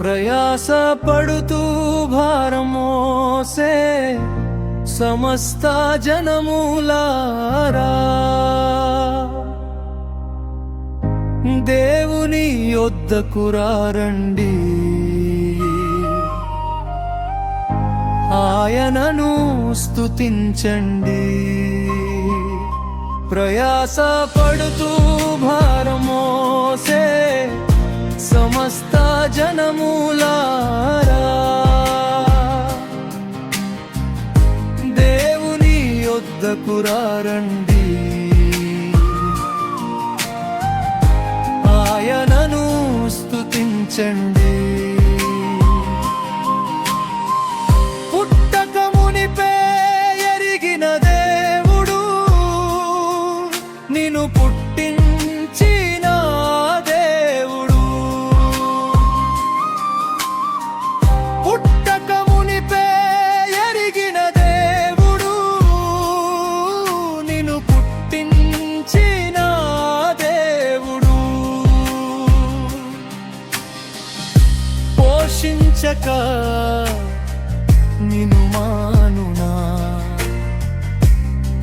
ప్రయాస పడుతూ భారమోసే సమస్త జనములారా. దేవుని యొద్దకు రారండి. ఆయనను స్తుతించండి. ప్రయాస పడుతూ భారమోసే జనములారా. దేవుని యొద్దకు రండి ఆయనను స్తుతించండి. పుట్టకమునిపే ఎరిగిన దేవుడు నిన్ను పుట్టించిన దూషించక నిను మానునా.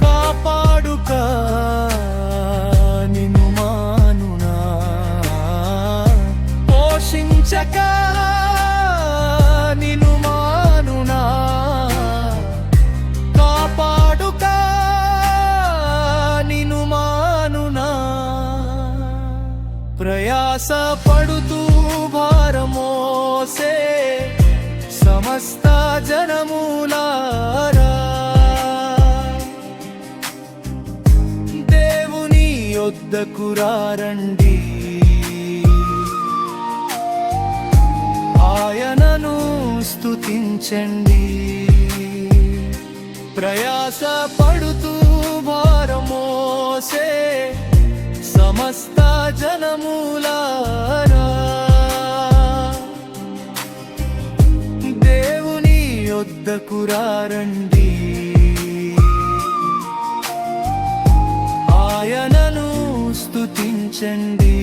కాపాడుక నిను మానునా. పోషించక నిను మానునా. కాపాడుక నిను మానునా. ప్రయాస పడుతూ భారమో భారమోసే సమస్త జనములారా దేవుని యొద్దకు రారండి ఆయనను స్తుతించండి ప్రయాస యొద్దకు ఆయనను స్తుతించండి.